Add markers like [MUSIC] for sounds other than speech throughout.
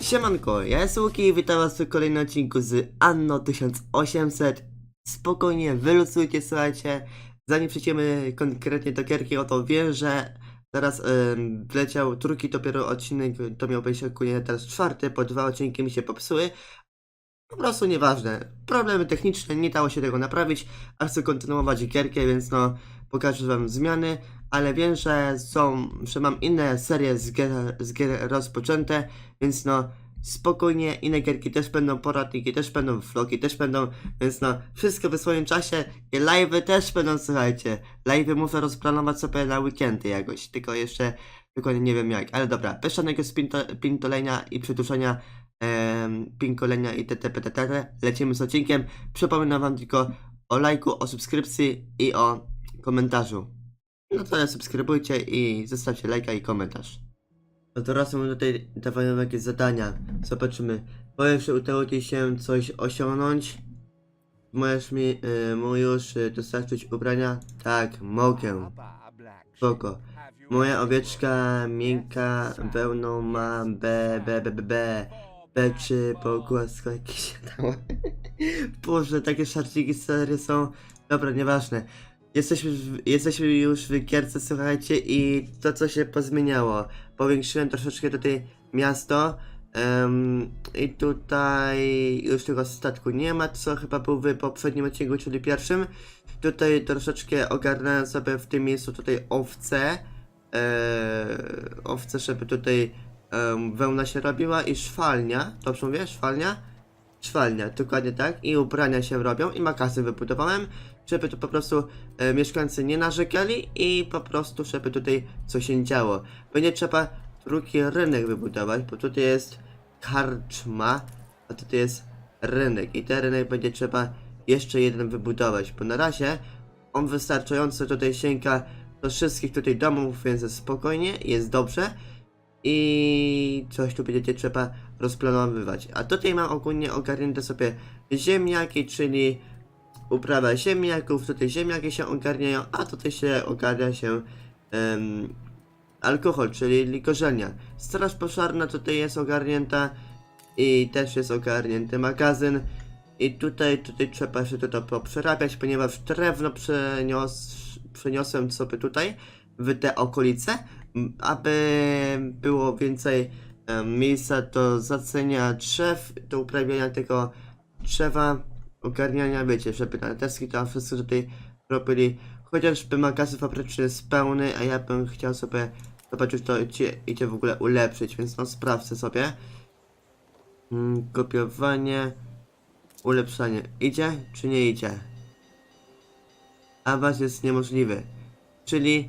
Siemanko, ja jestem Łuki i witam was w kolejnym odcinku z Anno 1800 Spokojnie, wylosujcie, słuchajcie. Zanim przejdziemy konkretnie do gierki, oto wiem, że teraz ym, wleciał drugi dopiero odcinek, to miał być ogólnie teraz czwarty, bo dwa odcinki mi się popsuły Po prostu nieważne, problemy techniczne, nie dało się tego naprawić, a chcę kontynuować gierkę, więc no pokażę wam zmiany ale wiem, że są, że mam inne serie z gier, z gier rozpoczęte, więc no spokojnie, inne gierki też będą, poradniki też będą, vlogi też będą, więc no wszystko w swoim czasie i live'y też będą, słuchajcie. Live'y muszę rozplanować sobie na weekendy jakoś, tylko jeszcze dokładnie nie wiem jak, ale dobra, bez żadnego spinto- pintolenia i przedłużenia em, pinkolenia i ttp ttp, lecimy z odcinkiem. Przypominam wam tylko o lajku, o subskrypcji i o komentarzu. No to subskrybujcie i zostawcie lajka i komentarz. No teraz mu tutaj dawają jakieś zadania. Zobaczymy. Że udało ci się coś osiągnąć? Możesz mi y, mu już y, dostarczyć ubrania? Tak, mogę. Spoko. Moja owieczka miękka wełną ma B, B, B, B, B. B czy pogłaska jakieś się dało. [LAUGHS] Boże, takie szarciki serio są. Dobra, nieważne. Jesteśmy, w- jesteśmy już w gierce, słuchajcie, i to co się pozmieniało. Powiększyłem troszeczkę tutaj miasto. I tutaj już tego statku nie ma, co chyba był w poprzednim odcinku, czyli pierwszym. Tutaj troszeczkę ogarnąłem sobie w tym miejscu tutaj owce. E, owce, żeby tutaj em, wełna się robiła i szwalnia. Dobrze mówię? Szwalnia? Szwalnia, dokładnie tak. I ubrania się robią i makasy wybudowałem, żeby tu po prostu e, mieszkańcy nie narzekali i po prostu, żeby tutaj coś się działo. Będzie trzeba drugi rynek wybudować, bo tutaj jest karczma, a tutaj jest rynek i ten rynek będzie trzeba jeszcze jeden wybudować, bo na razie on wystarczająco tutaj sięga do wszystkich tutaj domów, więc spokojnie, jest dobrze i coś tu będzie trzeba rozplanowywać. A tutaj mam ogólnie ogarnięte sobie ziemniaki, czyli uprawa ziemniaków, tutaj ziemniaki się ogarniają, a tutaj się ogarnia się em, alkohol, czyli likorzelnia. Straż pożarna tutaj jest ogarnięta i też jest ogarnięty magazyn. I tutaj, tutaj trzeba się to poprzerabiać, ponieważ drewno przenios, przeniosłem sobie tutaj w te okolice, aby było więcej miejsca do zacenia drzew, do uprawiania tego drzewa, ogarniania, wiecie, żeby na deski to wszystko tutaj robili. Chociażby magazyn fabryczny jest pełny, a ja bym chciał sobie zobaczyć to idzie, idzie w ogóle ulepszyć, więc no sprawdzę sobie. Mm, kopiowanie, ulepszanie. Idzie czy nie idzie? Awans jest niemożliwy. Czyli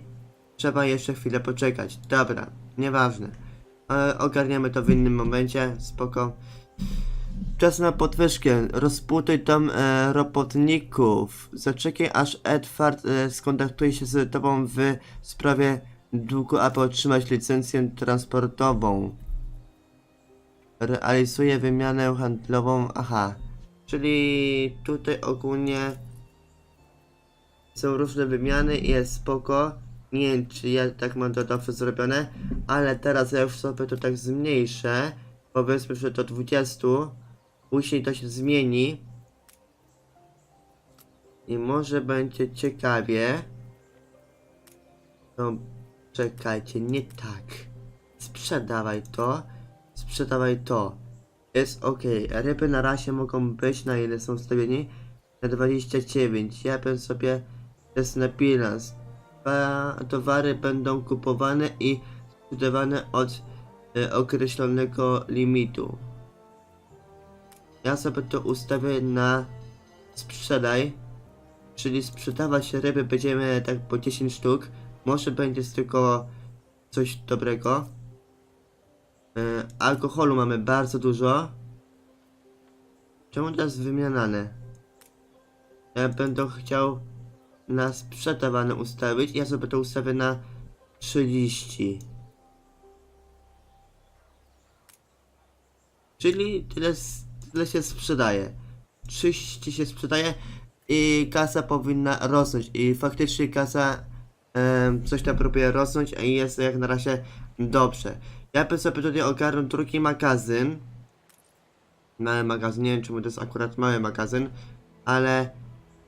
trzeba jeszcze chwilę poczekać. Dobra, nieważne. Ale ogarniamy to w innym momencie, spoko. Czas na podwyżkę. Rozbuduj dom e, robotników. Zaczekaj aż Edward e, skontaktuje się z tobą w sprawie długu, aby otrzymać licencję transportową. Realizuje wymianę handlową. Aha. Czyli tutaj ogólnie są różne wymiany i jest spoko. Nie wiem, czy ja tak mam to dobrze zrobione, ale teraz ja już sobie to tak zmniejszę. Powiedzmy, że do 20. Później to się zmieni. I może będzie ciekawie. No, czekajcie, nie tak. Sprzedawaj to. Sprzedawaj to. Jest ok. Ryby na razie mogą być, na ile są ustawieni? Na 29. Ja bym sobie test na bilans. Towary będą kupowane i sprzedawane od e, określonego limitu. Ja sobie to ustawię na sprzedaj, czyli sprzedawać ryby będziemy tak po 10 sztuk. Może będzie z tylko coś dobrego. E, alkoholu mamy bardzo dużo. Czemu teraz wymianane? Ja będę chciał na sprzedawane ustawić. Ja sobie to ustawię na 30. Czyli tyle, tyle się sprzedaje. 30 się sprzedaje. i kasa powinna rosnąć i faktycznie kasa em, coś tam próbuje rosnąć i jest jak na razie dobrze. Ja bym sobie tutaj ogarnął drugi magazyn. Mały magazyn, nie wiem czemu to jest akurat mały magazyn, ale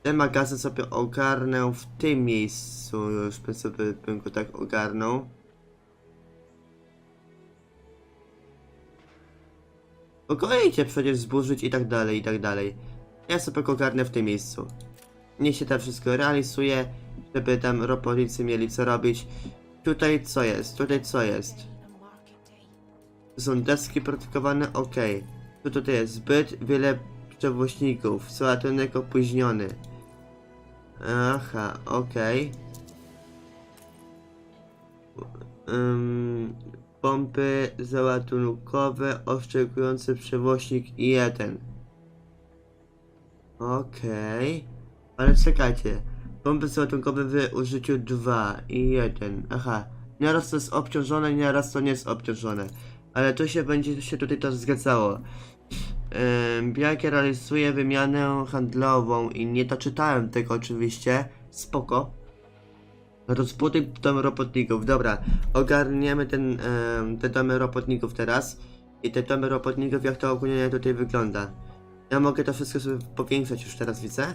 ten magazyn sobie ogarnę w tym miejscu, już bym sobie bym go tak ogarnął. Spokojnie przecież zburzyć i tak dalej, i tak dalej. Ja sobie go ogarnę w tym miejscu. Niech się tam wszystko realizuje, żeby tam robotnicy mieli co robić. Tutaj co jest? Tutaj co jest? Są deski produkowane? Ok. Tu tutaj jest zbyt wiele przewoźników. Ładunek opóźniony. Aha, okej. Ym, pompy załadunkowe oszczekujący przewoźnik 1. Okej. Ale czekajcie. Pompy załadunkowe w użyciu 2 i 1. Aha. Nieraz to jest obciążone, nieraz to nie jest obciążone. Ale to się będzie się tutaj też zgadzało. Biakie realizuje wymianę handlową i nie doczytałem tego oczywiście. Spoko. No to zbuduj dom robotników. Dobra, ogarniemy ten, te domy robotników teraz. I te domy robotników, jak to ogólnie tutaj wygląda. Ja mogę to wszystko sobie powiększać już teraz, widzę?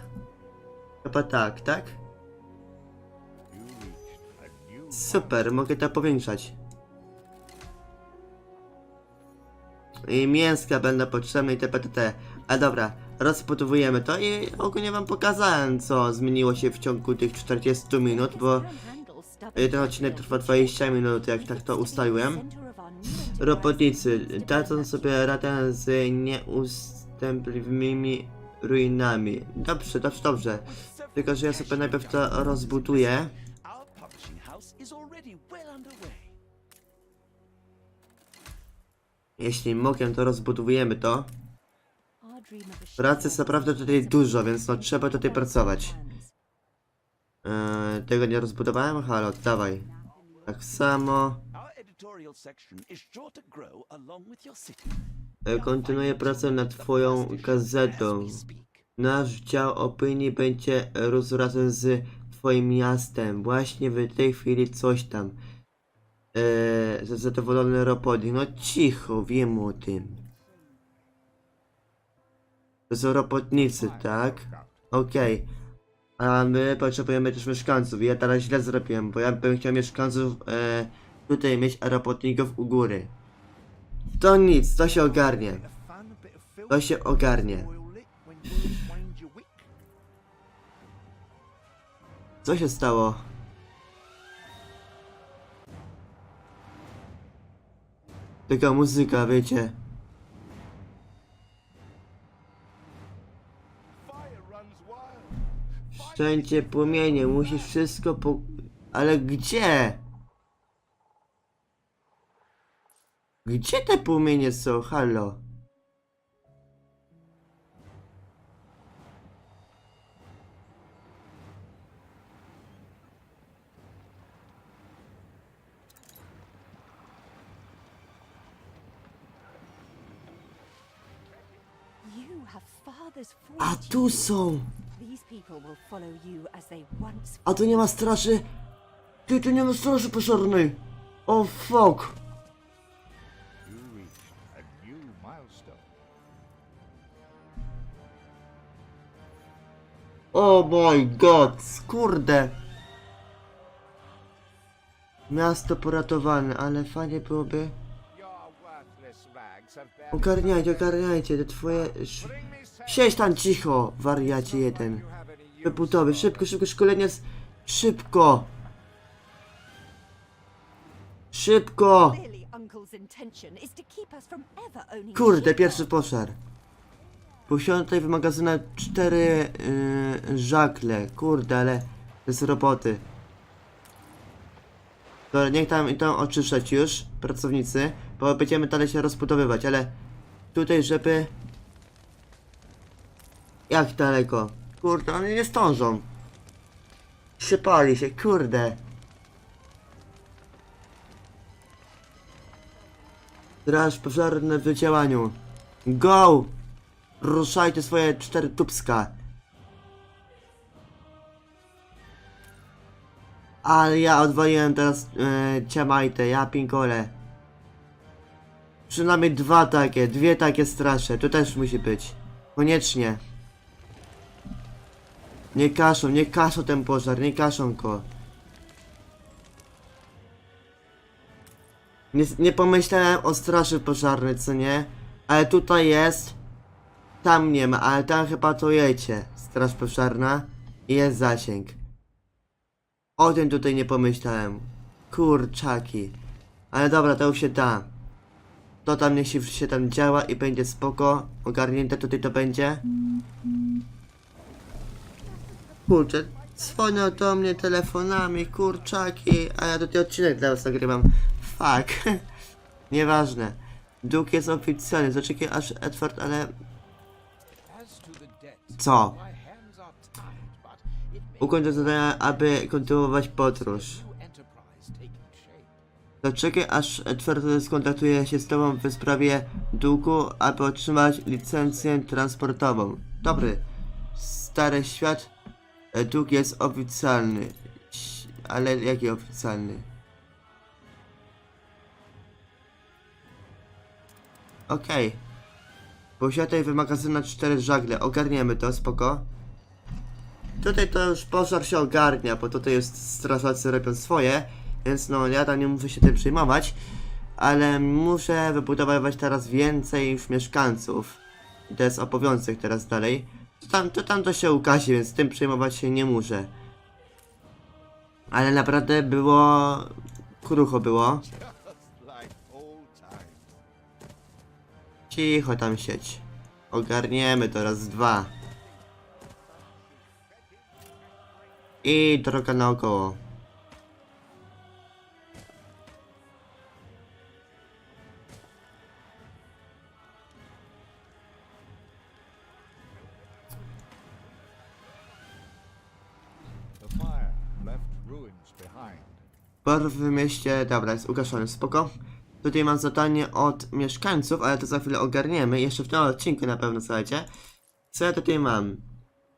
Chyba tak, tak? Super, mogę to powiększać. I mięska będą potrzebne i. A dobra, rozbudowujemy to i ogólnie wam pokazałem co zmieniło się w ciągu tych 40 minut, bo ten odcinek trwa 20 minut, jak tak to ustaliłem. Robotnicy dadzą sobie radę z nieustępliwymi ruinami. Dobrze, dobrze, dobrze. Tylko, że ja sobie najpierw to rozbuduję. Jeśli mogę, to rozbudowujemy to. Pracy co prawda tutaj dużo, więc no trzeba tutaj pracować. Eee, tego nie rozbudowałem? Halo, dawaj. Tak samo. E, kontynuuję pracę nad twoją gazetą. Nasz dział opinii będzie rósł razem z twoim miastem. Właśnie w tej chwili coś tam. Eee, zadowolony robotnik. No cicho, wiem o tym. To są robotnicy, tak? Okej. A my potrzebujemy też mieszkańców. Ja teraz źle zrobiłem, bo ja bym chciał mieszkańców e, tutaj mieć, a robotników u góry. To nic, to się ogarnie. To się ogarnie. Co się stało? Taka muzyka, wiecie. Wszędzie płomienie, musisz wszystko po... Ale gdzie? Gdzie te płomienie są? Halo? A tu są! These people will follow you as they once A tu nie ma straży? Ty, tu nie ma straży pożarnej! O oh, fuck! Milestone. Oh my god, kurde. Miasto poratowane, ale fajnie byłoby. Ogarniajcie, ogarniajcie, te twoje... sz- Siedź tam cicho, wariacie jeden. Wybudowy, szybko, szybko, szkolenie z... Szybko! Szybko! Kurde, pierwszy pożar. Posiadam tutaj w magazynach cztery yy, żakle. Kurde, ale bez roboty. Dobra, niech tam idą oczyszczać już pracownicy, bo będziemy dalej się rozbudowywać, ale tutaj, żeby... Jak daleko? Kurde, one nie stążą. Przypali się, kurde. Straż pożarna w działaniu. Go! Ruszajcie swoje cztery tubska. Ale ja odwaliłem teraz e, ciamajtę, ja pinkole. Przynajmniej dwa takie, dwie takie strasze, to też musi być. Koniecznie. Nie kaszą, nie kaszą ten pożar, nie kaszą go. Nie, nie pomyślałem o straży pożarnej, co nie? Ale tutaj jest. Tam nie ma, ale tam chyba to jecie. Straż pożarna. I jest zasięg. O tym tutaj nie pomyślałem. Kurczaki. Ale dobra, to już się da. To tam niech się, się tam działa i będzie spoko. Ogarnięte tutaj to będzie. Kurczę, dzwonią do mnie telefonami, kurczaki, a ja tutaj odcinek dla was nagrywam. Fuck. [LAUGHS] Nieważne. Dług jest oficjalny, zaczekaj aż Edward, ale... Co? Ukończę zadania, aby kontynuować podróż. Zaczekaj aż Edward skontaktuje się z tobą w sprawie długu, aby otrzymać licencję transportową. Dobry. Stary świat. e, Dług jest oficjalny. Ale jaki oficjalny? Okej. Posiadaj wymagazyna cztery żagle. Ogarniemy to, spoko. Tutaj to już pożar się ogarnia, bo tutaj jest strażacy robią swoje, więc no ja tam nie muszę się tym przejmować, ale muszę wybudować teraz więcej już mieszkańców. I to jest obowiązek teraz dalej. To tam to, tam to się ukaże, więc tym przejmować się nie muszę. Ale naprawdę było... krucho było. Cicho tam sieć. Ogarniemy to raz, dwa. I droga naokoło. Bar w mieście, dobra, jest ugaszony, spoko. Tutaj mam zadanie od mieszkańców, ale to za chwilę ogarniemy. Jeszcze w tym odcinku na pewno, słuchajcie. Co ja tutaj mam?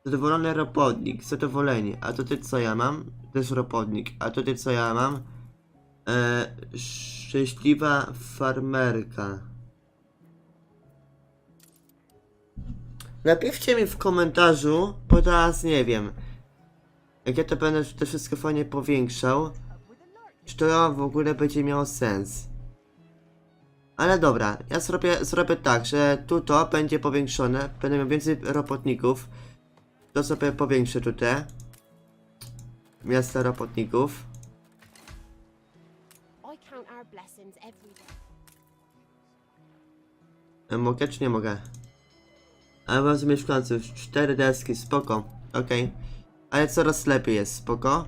Zadowolony robotnik, zadowolenie. A tutaj co ja mam? Też robotnik. A tutaj co ja mam? E, szczęśliwa farmerka. Napiszcie mi w komentarzu, bo teraz nie wiem. Jak ja to będę to wszystko fajnie powiększał. Czy to w ogóle będzie miało sens? Ale dobra, ja zrobię, zrobię tak, że tu to będzie powiększone, będę miał więcej robotników. To sobie powiększę tutaj. Miasta robotników. Mogę czy nie mogę? Ale mam mieszkańców, cztery deski, spoko, okej. Ale coraz lepiej jest, spoko.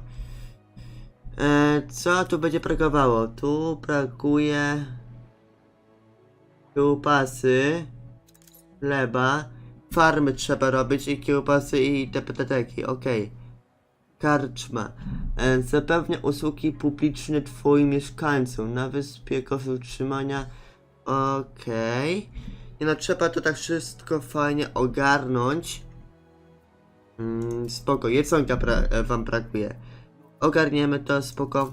E, co tu będzie brakowało? Tu brakuje... Kiełbasy, chleba, farmy trzeba robić i kiełbasy i te pteteki, okej. Karczma. E, zapewnia usługi publiczne twoim mieszkańcom na wyspie koszt utrzymania. Okej. Nie no, trzeba to tak wszystko fajnie ogarnąć. Mm, spoko, jedzonka pra e, wam brakuje. Ogarniemy to, spoko.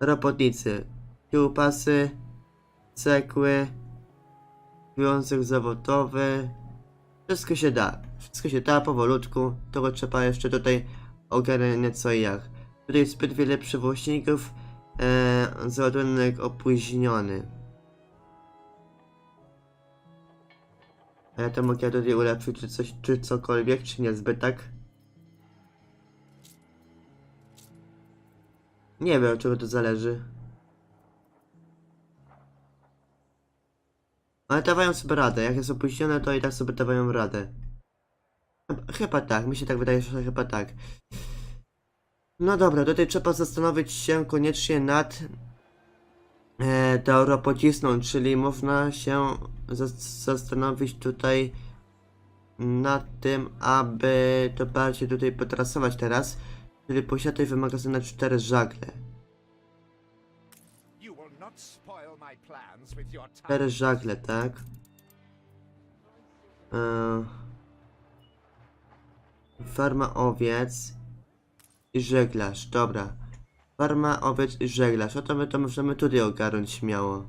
Robotnicy. Kiełbasy, cegły, związek zawodowy. Wszystko się da. Wszystko się da powolutku. Tylko trzeba jeszcze tutaj ogarniać co i jak. Tutaj zbyt wiele przewoźników. E, załadunek opóźniony. A ja to mogę tutaj ulepszyć, czy coś, czy cokolwiek, czy niezbyt tak? Nie wiem, od czego to zależy. Ale dawają sobie radę, jak jest opóźnione, to i tak sobie dawają radę. Chyba- tak, mi się tak wydaje, że chyba tak. No dobra, tutaj trzeba zastanowić się koniecznie nad e, teoropocisną, czyli można się zas- zastanowić tutaj nad tym, aby to bardziej tutaj potrasować teraz, czyli posiadać wymagazyna cztery żagle. Cztery żagle, tak? E, farma owiec i żeglarz, dobra. Farma owiec i żeglarz. O to my to możemy tutaj ogarnąć śmiało.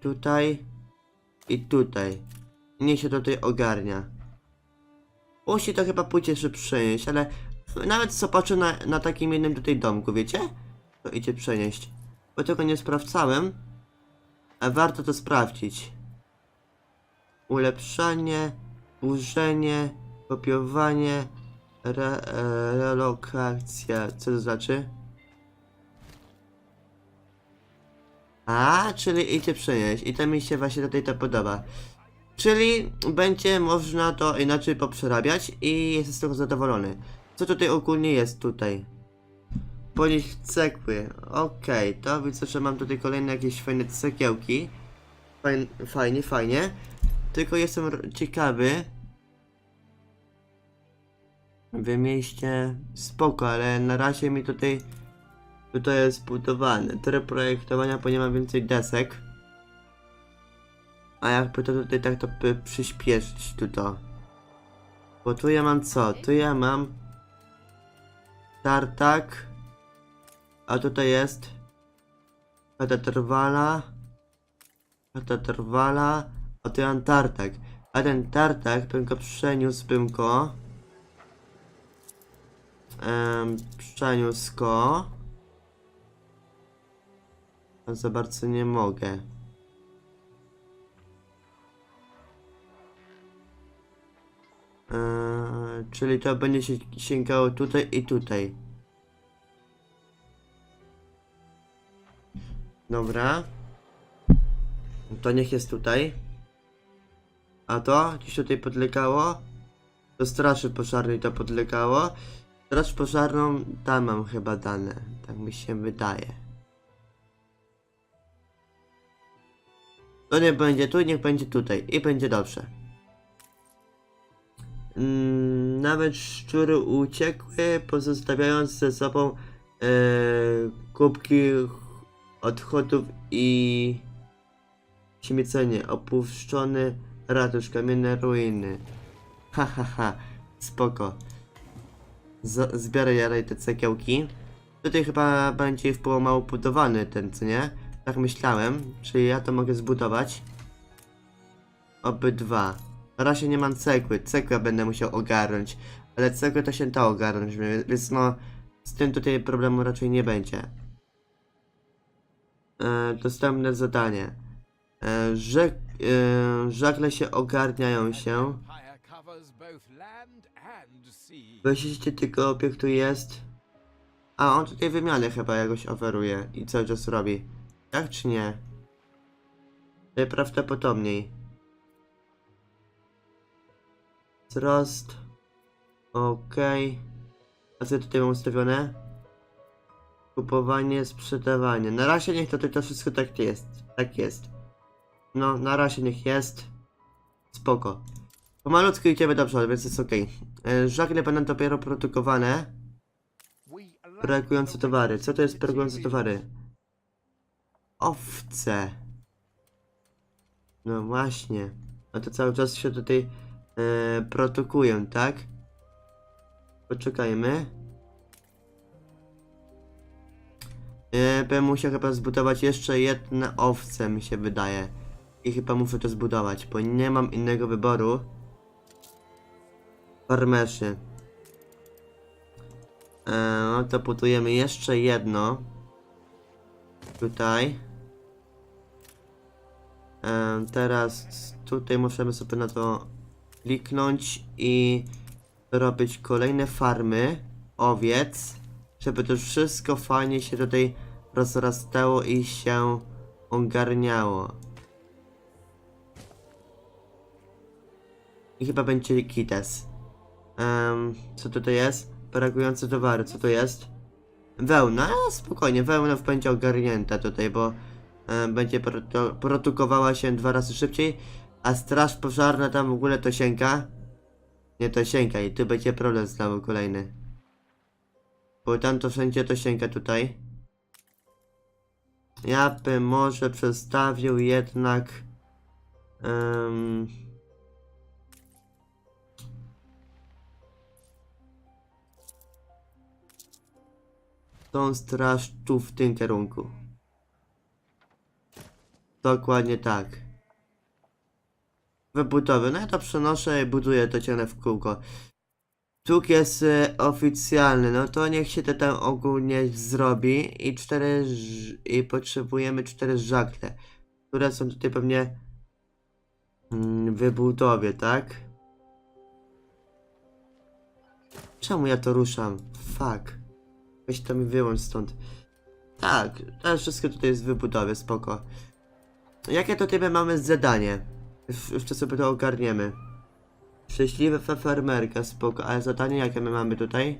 Tutaj i tutaj. Niech się tutaj ogarnia. Musi to chyba pójdzie się przenieść, ale nawet co patrzę na, na takim jednym tutaj domku, wiecie? To idzie przenieść. Bo tego nie sprawdzałem, a warto to sprawdzić. Ulepszanie, burzenie, kopiowanie, re, e, relokacja. Co to znaczy? A, czyli idzie przenieść. I to mi się właśnie tutaj to podoba. Czyli będzie można to inaczej poprzerabiać i jestem z tego zadowolony. Co tutaj ogólnie jest tutaj? Ponieść cegły. Okej, to widzę, że mam tutaj kolejne jakieś fajne cegiełki. Fajn, fajnie, fajnie. Tylko jestem ciekawy. W mieście spoko, ale na razie mi tutaj tutaj jest budowane. Tryb projektowania, bo nie mam więcej desek. A jakby to tutaj tak to by przyspieszyć to. Bo tu ja mam co? Tu ja mam tartak. A tutaj jest Kata trwala. Kata trwala. A tu ja mam tartak. A ten tartak bym go przeniósłbym go. Um, przeniósł go. A za bardzo nie mogę. Eee, czyli to będzie się sięgało tutaj i tutaj. Dobra. To niech jest tutaj. A to? Gdzieś tutaj podlegało? Do straży pożarnej to podlegało. Straż pożarną tam mam chyba dane. Tak mi się wydaje. To nie będzie tu, niech będzie tutaj. I będzie dobrze. Mm, nawet szczury uciekły, pozostawiając ze sobą e, kubki odchodów i śmiecenie, opuszczony ratusz, kamienne ruiny. Ha ha ha, spoko. Z zbiorę jaraj te cegiełki. Tutaj chyba będzie w mało budowany ten, co nie? Tak myślałem, czyli ja to mogę zbudować. Obydwa. Na razie nie mam cegły, cegłę będę musiał ogarnąć. Ale cegłę to się da ogarnąć, więc no... Z tym tutaj problemu raczej nie będzie. E, dostępne zadanie. E, e, żagle się ogarniają się. Właściciel tego obiektu jest... A, on tutaj wymianę chyba jakoś oferuje i cały czas robi. Tak czy nie? Najprawdopodobniej. Wzrost. Okej. A co tutaj mam ustawione? Kupowanie, sprzedawanie. Na razie niech to, to, wszystko tak jest. Tak jest. No, na razie niech jest. Spoko. Pomalutku idziemy do przodu, więc jest okej. Okay. Żagle będą dopiero produkowane. Brakujące towary. Co to jest brakujące towary? Owce. No właśnie. A to cały czas się tutaj e, produkują, tak? Poczekajmy. E, bym musiał chyba zbudować jeszcze jedne owce, mi się wydaje. I chyba muszę to zbudować, bo nie mam innego wyboru. Farmerzy. E, no to budujemy jeszcze jedno. Tutaj. E, teraz tutaj możemy sobie na to kliknąć i robić kolejne farmy owiec, żeby to wszystko fajnie się tutaj rozrastało i się ogarniało. I chyba będzie kites. Em, co tutaj jest? Brakujące towary, co to jest? Wełna, a, spokojnie, wełna będzie ogarnięta tutaj, bo e, będzie produ produkowała się dwa razy szybciej, a straż pożarna tam w ogóle to sięga? Nie to sięga i tu będzie problem znowu kolejny. Bo tam to wszędzie to sięga tutaj. Ja bym może przestawił jednak... Um, tą straż tu w tym kierunku. Dokładnie tak. Wybudowy. No ja to przenoszę i buduję to ciągle w kółko. Tuk jest e, oficjalny, no to niech się to tam ogólnie zrobi i cztery i potrzebujemy cztery żagle, które są tutaj pewnie mm, w budowie, tak? Czemu ja to ruszam? Fuck. Weź to mi wyłącz stąd. Tak, to wszystko tutaj jest w wybudowie, spoko. Jakie tutaj my mamy zadanie? Już- Jeszcze sobie to ogarniemy. Szczęśliwy farmerka, spoko, ale zadanie jakie my mamy tutaj?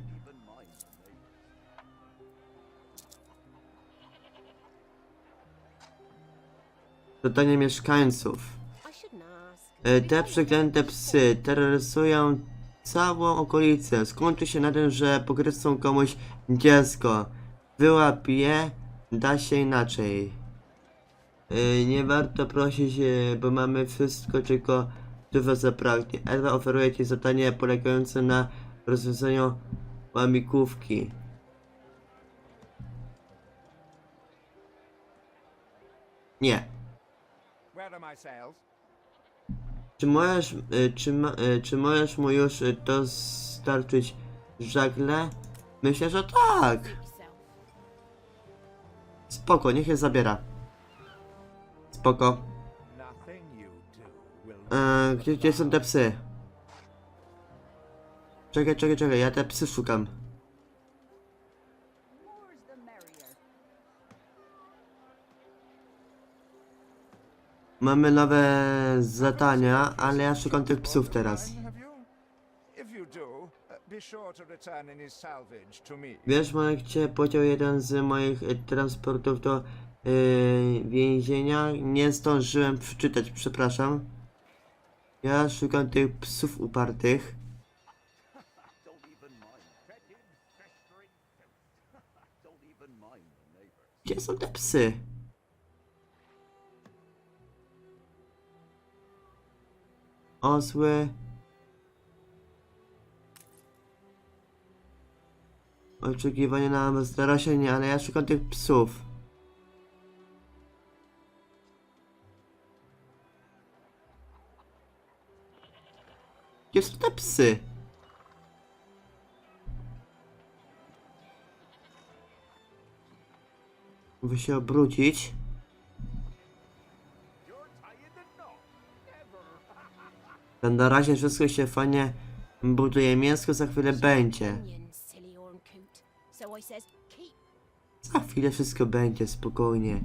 Zadanie mieszkańców. E, Te przeklęte psy terroryzują całą okolicę. Skończy się na tym, że pogryzą komuś dziecko. Wyłap je, da się inaczej. E, Nie warto prosić, e, bo mamy wszystko, czego dużo zapragnie. Ewa oferuje ci zadanie polegające na rozwiązaniu łamikówki. Nie. Where are my sails? Czy możesz, y, czy, czy możesz mu już dostarczyć żagle? Myślę, że tak. Spoko, niech je zabiera. Spoko. E, gdzie, gdzie są te psy? Czekaj, czekaj, czekaj, ja te psy szukam. Mamy nowe zadania, ale ja szukam tych psów teraz. Wiesz, Marek cię pociął jeden z moich transportów do y, więzienia. Nie zdążyłem przeczytać, przepraszam. Ja szukam tych psów upartych. Gdzie są te psy? Osły. Oczekiwanie na zarośnienie, ale ja szukam tych psów. Gdzie są te psy? Muszę się obrócić. Ten na razie wszystko się fajnie buduje. Mięsko za chwilę będzie. Za chwilę wszystko będzie, spokojnie.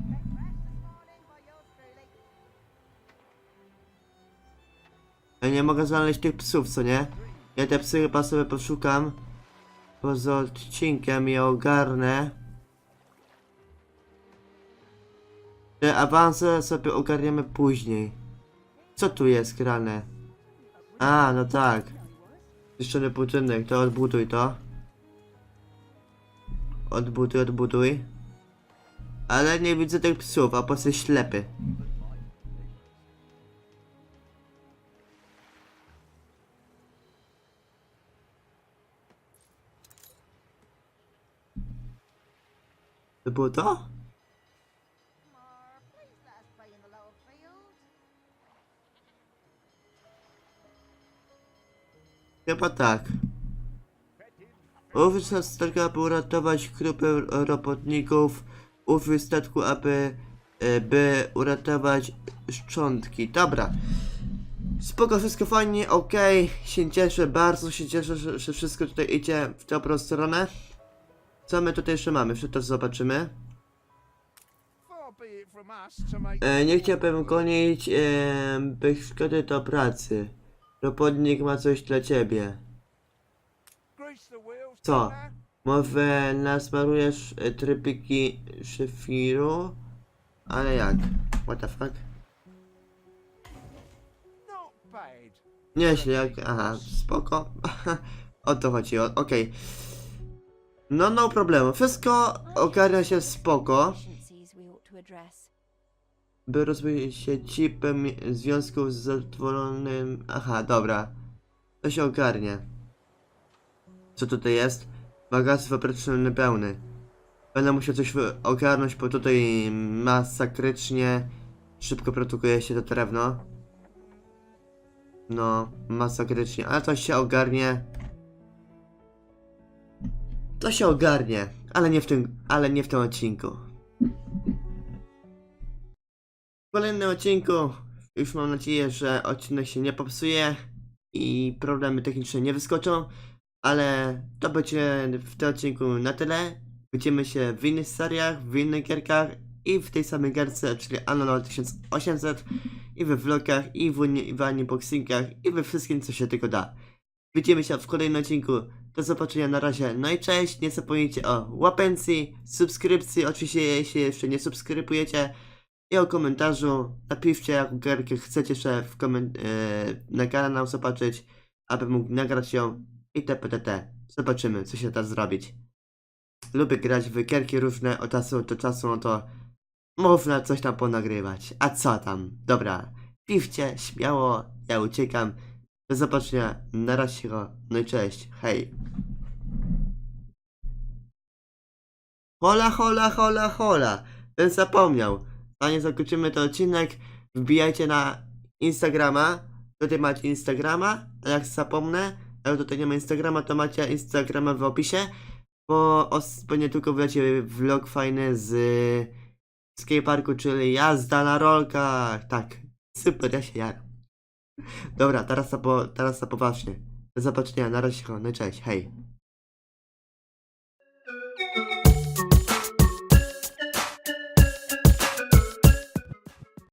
Ja nie mogę znaleźć tych psów, co nie? Ja te psy chyba sobie poszukam. Poza odcinkiem je ogarnę. Te awanse sobie ogarniemy później. Co tu jest grane? A, no tak. Zniszczony budynek, to odbuduj to. Odbuduj, odbuduj. Ale nie widzę tych psów, a po prostu ślepy. Było to? Chyba tak. Ów statku, aby uratować grupę robotników. Ów statku, aby e, by uratować szczątki. Dobra. Spoko, wszystko fajnie, okej. Się cieszę, bardzo się cieszę, że, że wszystko tutaj idzie w dobrą stronę. Co my tutaj jeszcze mamy? To zobaczymy. E, nie chciałbym gonić e, szkody do pracy. Robotnik ma coś dla ciebie. Co? Może nasmarujesz e, trypiki szefiru? Ale jak? What the fuck? Nieźle jak... Aha, spoko. [LAUGHS] o to chodzi, okej. No, no problemu. Wszystko ogarnia się spoko. By rozwijać się chipem w związku z zadowolonym... Aha, dobra. To się ogarnie. Co tutaj jest? Magazyn fabryczny pełny. Będę musiał coś ogarnąć, bo tutaj masakrycznie szybko produkuje się to drewno. No, masakrycznie, ale to się ogarnie. To się ogarnie, ale nie w tym, ale nie w tym odcinku. W kolejnym odcinku już mam nadzieję, że odcinek się nie popsuje i problemy techniczne nie wyskoczą, ale to będzie w tym odcinku na tyle. Widzimy się w innych seriach, w innych gierkach i w tej samej gierce, czyli Anno 1800 i we vlogach, i w, w unboxingach, i we wszystkim, co się tylko da. Widzimy się w kolejnym odcinku. Do zobaczenia na razie. No i cześć. Nie zapomnijcie o łapencji, subskrypcji, oczywiście jeśli jeszcze nie subskrybujecie. I o komentarzu. Napiszcie jaką gierkę chcecie jeszcze w koment- e, na kanał zobaczyć, aby mógł nagrać ją i tptt. Zobaczymy, co się da zrobić. Lubię grać w gierki różne od czasu do czasu, no to można coś tam ponagrywać. A co tam? Dobra. Piwcie, śmiało, ja uciekam. Do zobaczenia, na razie, no i cześć, hej. Hola, hola, hola, hola. Ten zapomniał. Zanim zakończymy ten odcinek, wbijajcie na Instagrama. Tutaj macie Instagrama, a jak zapomnę, ale tutaj nie ma Instagrama, to macie Instagrama w opisie, bo, bo nie tylko wlecie vlog fajny z skateparku, czyli jazda na rolkach. Tak, super, ja się jaram. Dobra, teraz to, po, teraz to poważnie. Do zobaczenia, na razie, no cześć, hej.